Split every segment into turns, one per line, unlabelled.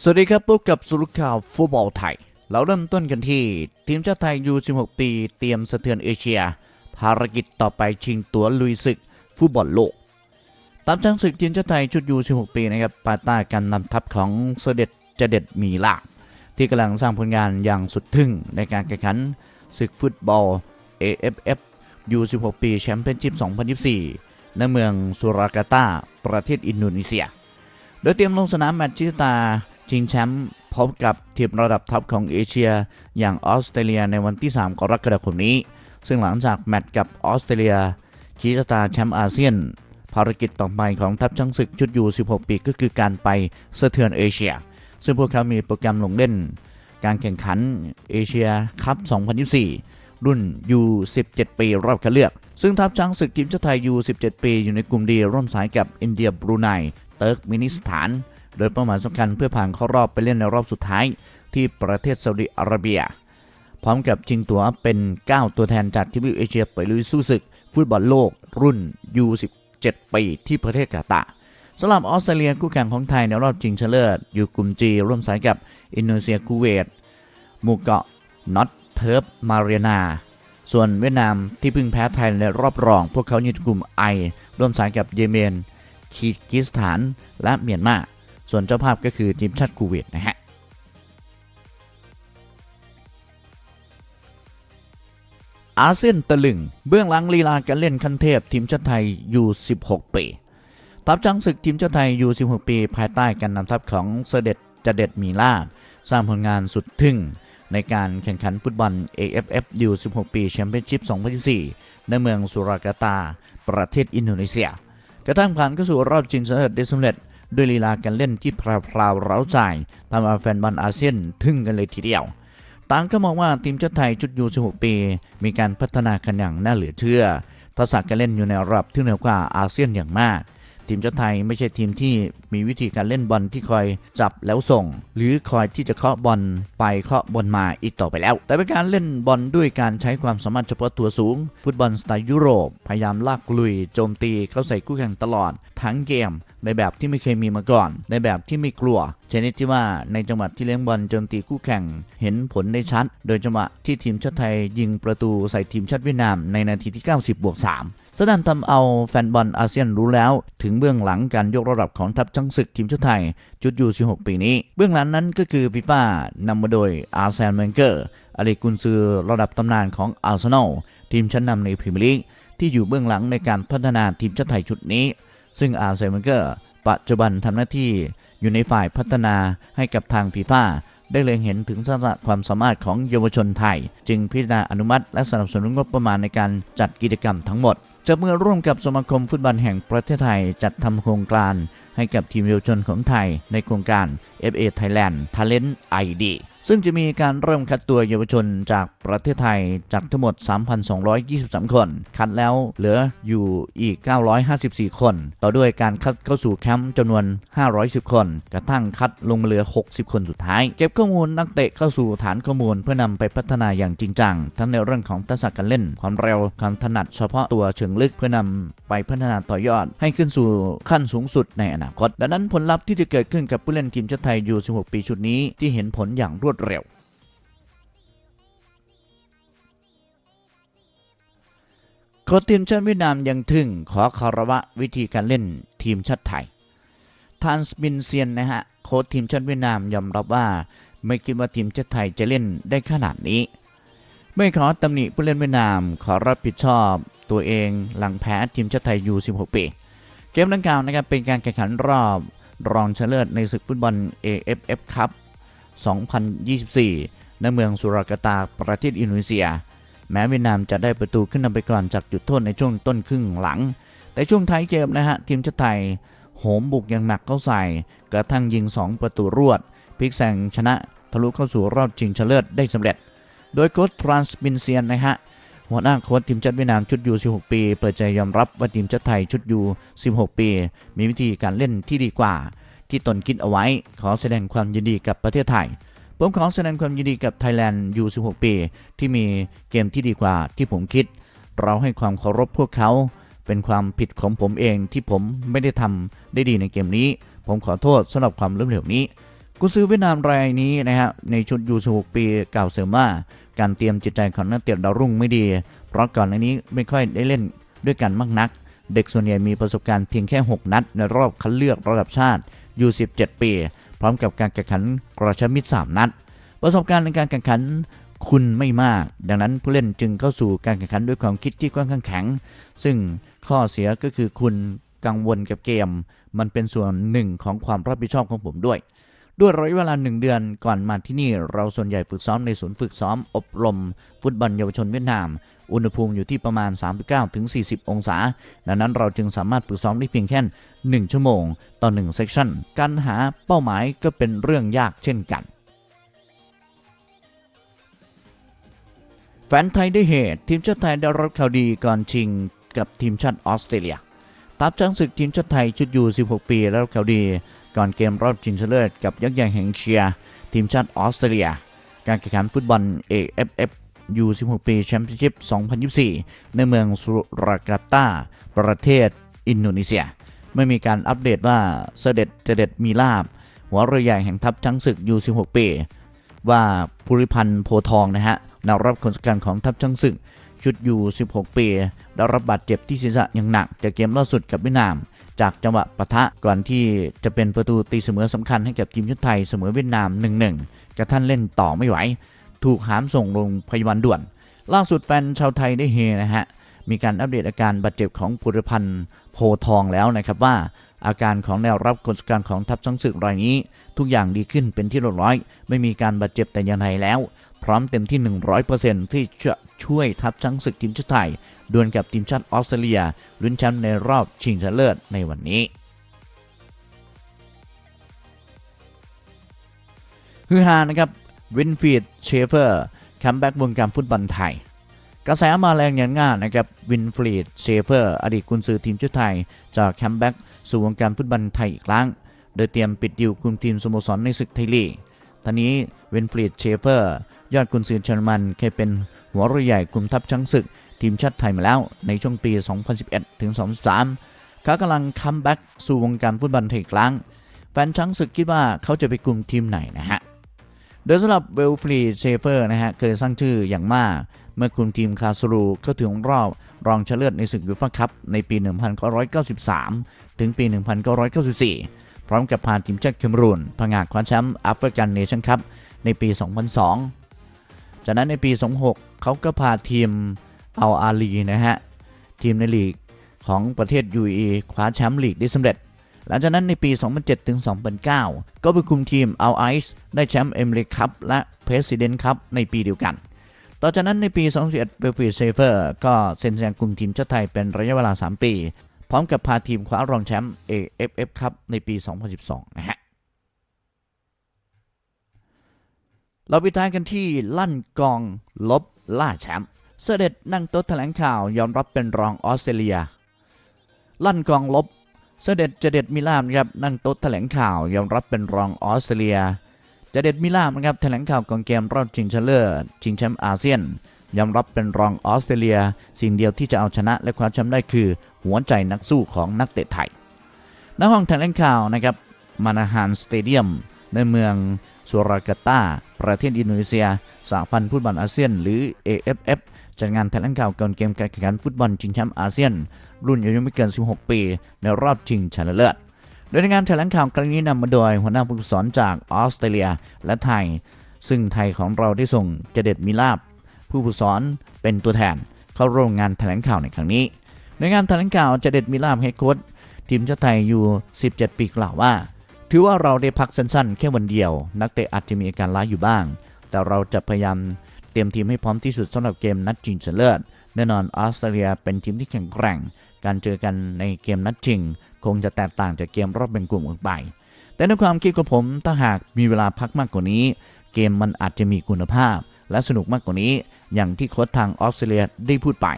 สวัสดีครับพบกับสุรุข่าวฟุตบอลไทย เราเริ่มต้นกันที่ ทีมชาติไทยยู 16 ปี เตรียมสะเทือนเอเชีย ภารกิจต่อไปชิงตั๋วลุยศึกฟุตบอลโลก ตามช้างศึกทีมชาติไทยชุดยู 16 ปีนะครับภายใต้การนำทัพของเสด็จเจเด็ดมีลาที่กำลังสร้างผลงานอย่างสุดทึ่งในการแข่งขันศึกฟุตบอล AFF U16 ปีแชมเปี้ยนชิพ 2024 ณ เมืองสุราการ์ตา ประเทศอินโดนีเซีย โดยเตรียมลงสนามแมตช์ชิตา ชิงแชมป์พบกับทีมระดับท็อปของเอเชีย อย่างออสเตรเลียในวันที่ 3 กรกฎาคมนี้ ซึ่งหลังจากแมตช์กับออสเตรเลียชิชะตาแชมป์อาเซียน ภารกิจต่อไปของทัพช้างศึกชุดยู 16 ปีก็คือการไปสะเทือนเอเชีย ซึ่งพวกเขามีโปรแกรมลงเล่น การแข่งขันเอเชียคัพ 2024 รุ่น U17 ปีรอบคัดเลือก ซึ่งทัพช้างศึกทีมชาติไทย U17 ปีอยู่ในกลุ่มดีร่วมสายกับอินเดียบรูไนเติร์กมินิสถาน โดยเป้าหมายสำคัญเพื่อผ่านเข้ารอบไปเล่นในรอบสุดท้ายที่ประเทศซาอุดิอาระเบีย พร้อมกับชิงตั๋วเป็น 9 ตัวแทนจากทวีปเอเชียไปลุยสู้ศึก ฟุตบอลโลก รุ่น U17 ปีที่ประเทศกาตาร์สำหรับออสเตรเลียคู่แข่งของไทยในรอบชิงชนะเลิศอยู่กลุ่ม G ร่วมสายกับอินโดนีเซียคูเวตหมู่เกาะน็อตเทิร์ฟมาเรียนา ส่วนเวียดนามที่เพิ่งแพ้ไทยในรอบรอง พวกเขาอยู่กลุ่ม I ร่วมสายกับเยเมนคีร์กิสถานและเมียนมา ส่วนเจ้าภาพก็คือทีมชาติคูเวตนะฮะอาเซียนตะลึง เบื้องหลังลีลาการเล่นคันเทพทีมชาติไทยยู16 ปีทัพช้างศึกทีมชาติไทยยู16 ปี ภายใต้การนำทัพของเสด็จจเด็ดมีลาบ สร้างผลงานสุดทึ่ง ในการแข่งขันฟุตบอล AFF U16 ปีแชมเปี้ยนชิพ 2024 ในเมืองสุรากาตา ประเทศอินโดนีเซีย กระทั่งผ่านเข้าสู่รอบชิงชนะเลิศได้สำเร็จ ด้วยลีลาการเล่นที่พราวๆเร้าใจทำเอาแฟนบอลอาเซียนทึ่งกันเลยทีเดียวต่างก็มองว่าทีมชาติไทยชุดยู16ปี มีการพัฒนากันอย่างน่าเหลือเชื่อ ทักษะการเล่นอยู่ในระดับที่เหนือกว่าอาเซียนอย่างมากทีมชาติไทยไม่ใช่ทีมที่มีวิธีการเล่นบอลที่คอยจับแล้วส่ง หรือคอยที่จะเคาะบอลไปเคาะบอลมาอีกต่อไปแล้ว แต่เป็นการเล่นบอลด้วยการใช้ความสามารถเฉพาะตัวสูง ฟุตบอลสไตล์ยุโรป พยายามลากลุยโจมตีเข้าใส่คู่แข่งตลอด ทั้งเกม ในแบบที่ไม่เคยมีมาก่อน ในแบบที่ไม่กลัว ชนิดที่ว่าในจังหวะที่เลี้ยงบอลโจมตีคู่แข่งเห็นผลได้ชัด โดยจังหวะที่ทีมชาติไทยยิงประตูใส่ทีมชาติเวียดนามในนาทีที่ 90บวก3สนั่นทำเอาแฟนบอลอาเซียนรู้แล้ว ถึงเบื้องหลังการยกระดับของทัพช้างศึกทีมชาติไทยจุดยู16ปีนี้ เบื้องหลังนั้นก็คือฟีฟ่านำมาโดยอาร์เซนเวนเกอร์อดีกุนซือระดับตำนานของอาร์เซนอลทีมชั้นนำในพรีเมียร์ลีกที่อยู่เบื้องหลังในการพัฒนาทีมชาติไทยชุดนี้ ซึ่งอาร์เซนเวนเกอร์ปัจจุบันทำหน้าที่อยู่ในฝ่ายพัฒนาให้กับทางฟีฟ่าได้เล็งเห็นถึงทักษะความสามารถของเยาวชนไทย จึงพิจารณาอนุมัติและสนับสนุนงบประมาณในการจัดกิจกรรมทั้งหมด จะเมื่อร่วมกับสมาคมฟุตบอลแห่งประเทศไทยจัดทำโครงการให้กับทีมเยาวชนของไทยในโครงการ FA Thailand Talent ID ซึ่งจะมีการเริ่มคัดตัวเยาวชนจากประเทศไทยจากทั้งหมด 3,223 คน คัดแล้วเหลืออยู่อีก 954 คน ต่อด้วยการคัดเข้าสู่แคมป์จำนวน 510 คน กระทั่งคัดลงมาเหลือ 60 คนสุดท้าย เก็บข้อมูลนักเตะเข้าสู่ฐานข้อมูลเพื่อนำไปพัฒนาอย่างจริงจัง ทั้งในเรื่องของทักษะการเล่น ความเร็ว ความถนัดเฉพาะตัวเชิงลึกเพื่อนำไปพัฒนาต่อยอด ให้ขึ้นสู่ขั้นสูงสุดในอนาคต ดังนั้นผลลัพธ์ที่จะเกิดขึ้นกับผู้เล่นทีมชาติไทยยู 16 ปีชุดนี้ที่เห็นผลอย่างรวดเร็ว โค้ชทีมชาติเวียดนามยังทึ่งขอคารวะวิธีการเล่นทีมชาติไทยทานสบินเซียนนะฮะโค้ชทีมชาติเวียดนามยอมรับว่า ไม่คิดว่าทีมชาติไทยจะเล่นได้ขนาดนี้ ไม่ขอตำหนิผู้เล่นเวียดนามขอรับผิดชอบตัวเองหลังแพ้ทีมชาติไทยยู 16 ปี เกมดังกล่าวนะครับเป็นการแข่งขันรอบ รองชนะเลิศในศึกฟุตบอล AFF คัพ2024ในเมืองสุรากาตา ประเทศอินโดนีเซีย แม้เวียดนามจะได้ประตูขึ้นนำไปก่อนจากจุดโทษในช่วงต้นครึ่งหลัง แต่ช่วงท้ายเกมนะฮะ ทีมชาติไทย โหมบุกอย่างหนักเข้าใส่ กระทั่งยิง 2 ประตูรวดพลิกแซงชนะทะลุเข้าสู่รอบชิงชนะเลิศได้สำเร็จ โดยโค้ชทรานส์บินเซียนนะฮะ หัวหน้าโค้ชทีมชาติเวียดนามชุดยู16 ปี เปิดใจยอมรับว่าทีมชาติไทยชุดยู16 ปี มีวิธีการเล่นที่ดีกว่า ที่ตนคิดเอาไว้ ขอแสดงความยินดีกับประเทศไทย ผมขอแสดงความยินดีกับไทยแลนด์ยู16 ปี ที่มีเกมที่ดีกว่าที่ผมคิด เราให้ความเคารพพวกเขาเป็นความผิดของผมเองที่ผมไม่ได้ทำได้ดีในเกมนี้ ผมขอโทษสำหรับความล้มเหลวนี้ กุซือเวียดนามรายนี้นะฮะในชุดยู16ปีกล่าวเสริมว่า การเตรียมจิตใจของนักเตะดาวรุ่งไม่ดี เพราะก่อนหน้านี้ไม่ค่อยได้เล่นด้วยกันมากนัก เด็กส่วนใหญ่มีประสบการณ์เพียงแค่ 6 นัด ในรอบคัดเลือกระดับชาติอยู่ 17 ปี พร้อมกับการแข่งขันกระชับมิตร3นัด ประสบการณ์ในการแข่งขันคุณไม่มาก ดังนั้นผู้เล่นจึงเข้าสู่การแข่งขันด้วยความคิดที่ค่อนข้างแข็ง ซึ่งข้อเสียก็คือคุณกังวลกับเกม มันเป็นส่วนหนึ่งของความรับผิดชอบของผมด้วย ด้วยระยะเวลาหนึ่งเดือนก่อนมาที่นี่เราส่วนใหญ่ฝึกซ้อมในศูนย์ฝึกซ้อมอบรม ฟุตบอลเยาวชนเวียดนาม อุณหภูมิอยู่ที่ประมาณ 39-40 องศา ดังนั้นเราจึงสามารถฝึกซ้อมได้เพียงแค่ 1 ชั่วโมง ต่อ1เซสชั่น การหาเป้าหมายก็เป็นเรื่องยากเช่นกันแฟนไทยได้เหตุ ทีมชาติไทยได้รับข่าวดีก่อนชิงกับทีมชาติออสเตรเลีย ทัพช้างศึกทีมชาติไทยชุดยู16 ปีได้รับข่าวดี ก่อนเกมรอบชิงชนะเลิศกับยักษ์ใหญ่แห่งเชียทีมชาติออสเตรเลีย การแข่งขันฟุตบอล AFF U16 ปีแชมเปี้ยนชิพ 2024 ในเมืองสุรากาตา ประเทศอินโดนีเซีย ไม่มีการอัปเดตว่าเสด็จเจเด็ดมีลาบ หัวเรือใหญ่แห่งทัพช้างศึก U16 ปี ว่าภูริพันธ์โพทองนะฮะแนวรับคนสำคัญของทัพช้างศึก ชุดยู16 ปี ได้รับบาดเจ็บที่ศีรษะอย่างหนักจากเกมล่าสุดกับเวียดนาม จากจังหวะปะทะก่อนที่จะเป็นประตูตีเสมอสำคัญให้กับทีมชาติไทยเสมอเวียดนาม 1-1 กระทั่นเล่นต่อไม่ไหว ถูกหามส่งโรงพยาบาลด่วน ล่าสุดแฟนชาวไทยได้เฮนะฮะ มีการอัปเดตอาการบาดเจ็บของภูริพันธ์โพทองแล้วนะครับว่าอาการของแนวรับคนสำคัญของทัพช้างศึกรายนี้ ทุกอย่างดีขึ้นเป็นที่เรียบร้อย ไม่มีการบาดเจ็บแต่อย่างใดแล้ว พร้อมเต็มที่ 100%ที่จะช่วยทัพช้างศึกทีมชาติไทยดวลกับทีมชาติออสเตรเลียลุ้นแชมป์ในรอบชิงชนะเลิศในวันนี้ฮือฮานะครับวินฟีดเชฟเฟอร์คัมแบ็กวงการฟุตบอลไทยกระแสมาแรงอย่างง่ายนะครับวินฟรีดเชฟเฟอร์อดีตกุนซือทีมชาติไทย จากแคมแบ็กสู่วงการฟุตบอลไทยอีกครั้ง โดยเตรียมปิดดิวคุมทีมสโมสรในศึกไทยลีกท่านี้วินฟรีดเชฟเฟอร์ ยอดกุนซือเชอรมันเคยเป็นหัวเรือใหญ่คุมทัพช้างศึก ทีมชาติไทยมาแล้วในช่วงปี 2011 ถึง 2013 เขากำลังคัมแบ็กสู่วงการฟุตบอลไทยอีกครั้ง แฟนช้างศึกคิดว่าเขาจะไปกลุ่มทีมไหนนะฮะ โดยสำหรับเวลฟรีเชเฟอร์นะฮะ เคยสร้างชื่ออย่างมาก เมื่อคุมทีมคาสรูเข้าถึงรอบรองชนะเลิศในศึกยูฟ่าคัพในปี 1993 ถึงปี 1994 พร้อมกับพาทีมชาติเคมรูนผงาดคว้าแชมป์แอฟริกันเนชั่นคัพในปี 2002 จากนั้นในปี 2006 เขาก็พาทีม เอัลอาลีนะฮะ ทีมในลีกของประเทศ UAE คว้าแชมป์ลีกได้สำเร็จ หลังจากนั้นในปี 2007ถึง2009 ก็ไปคุมทีม Al Ice ได้แชมป์เอเมริคัพและ President Cup ในปีเดียวกัน ต่อจากนั้นในปี 2011เวลฟีเซเฟอร์ก็เซ็นสัญญาคุมทีมชาติไทยเป็นระยะเวลา 3 ปี พร้อมกับพาทีมคว้ารองแชมป์ AFF ครับในปี 2012 นะฮะเราไปท้ายกันที่ลั่นกองลบล่าแชมป์ เสด็จนั่งโต๊ะแถลงข่าวยอมรับเป็นรองออสเตรเลีย ลั่นกองลบ เสด็จเจเด็ดมิลามครับนั่งโต๊ะแถลงข่าวยอมรับเป็นรองออสเตรเลีย เจเด็ดมิลามนะครับแถลงข่าวก่อนเกมรอบชิงชนะเลิศชิงแชมป์อาเซียน ยอมรับเป็นรองออสเตรเลีย สิ่งเดียวที่จะเอาชนะและคว้าแชมป์ได้คือ หัวใจนักสู้ของนักเตะไทยณห้องแถลงข่าวนะครับมานาฮานสเตเดียมในเมืองสุรากาตาประเทศอินโดนีเซียสหพันธ์ฟุตบอลอาเซียนหรือ AFF จัดงานแถลงข่าวก่อนเกมการแข่งขันฟุตบอลชิงแชมป์อาเซียน รุ่นอายุไม่เกิน 16 ปี ในรอบชิงชนะเลิศ โดยในงานแถลงข่าวครั้งนี้นำมาโดยหัวหน้าผู้สอนจากออสเตรเลียและไทย ซึ่งไทยของเราได้ส่งเจเด็ดมิลาบ ผู้ฝึกสอนเป็นตัวแทน เข้าร่วมงานแถลงข่าวในครั้งนี้ ในงานแถลงข่าวเจเด็ดมิลาบเฮดโค้ชทีมชาติไทยอยู่ 17 ปีกล่าวว่า ถือว่าเราได้พักสั้นๆ แค่วันเดียว นักเตะอาจจะมีอาการล้าอยู่บ้าง แต่เราจะพยายาม เตรียมทีมให้พร้อมที่สุดสำหรับเกมนัดชิงชนะเลิศแน่นอนออสเตรเลียเป็นทีมที่แข็งแกร่ง การเจอกันในเกมนัดชิง คงจะแตกต่างจากเกมรอบแบ่งกลุ่มออกไป แต่ในความคิดของผมถ้าหากมีเวลาพักมากกว่านี้ เกมมันอาจจะมีคุณภาพ และสนุกมากกว่านี้ อย่างที่โค้ชทางออสเตรเลียได้พูดไป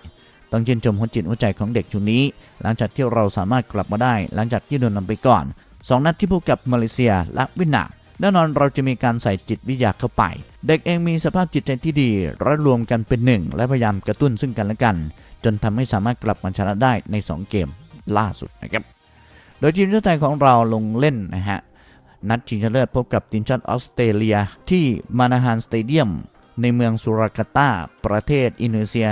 ต้องชื่นชมหัวจิตหัวใจของเด็กชุดนี้ หลังจากที่เราสามารถกลับมาได้ หลังจากที่โดนนำไปก่อน 2 นัดที่พบกับมาเลเซียและเวียดนาม แน่นอนเราจะมีการใส่จิตวิทยาเข้าไป เด็กเองมีสภาพจิตใจที่ดีและรวมกันเป็นหนึ่ง และพยายามกระตุ้นซึ่งกันและกัน จนทำให้สามารถกลับมาชนะได้ใน 2 เกมล่าสุดนะครับ โดยทีมชาติไทยของเราลงเล่นนะฮะนัดชิงชนะเลิศพบกับทีมชาติออสเตรเลียที่มานาฮานสเตเดียมในเมืองสุรากาตาประเทศอินโดนีเซีย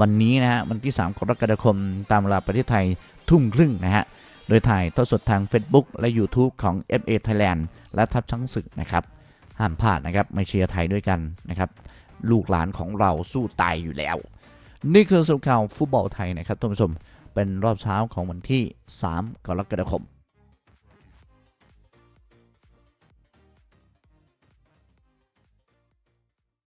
วันนี้นะฮะวันที่ 3 กรกฎาคมตามเวลาประเทศไทยทุ่มครึ่งนะฮะโดยถ่ายทอดสดทาง Facebook และ YouTube ของ FA Thailand และทัพช้างศึกนะครับห้ามพลาดนะครับไม่เชียร์ไทยด้วยกันนะครับลูกหลานของเราสู้ตายอยู่แล้ว นี่คือสุขข่าวฟุตบอลไทยนะครับท่านผู้ชมเป็นรอบเช้าของวันที่ 3 กรกฎาคม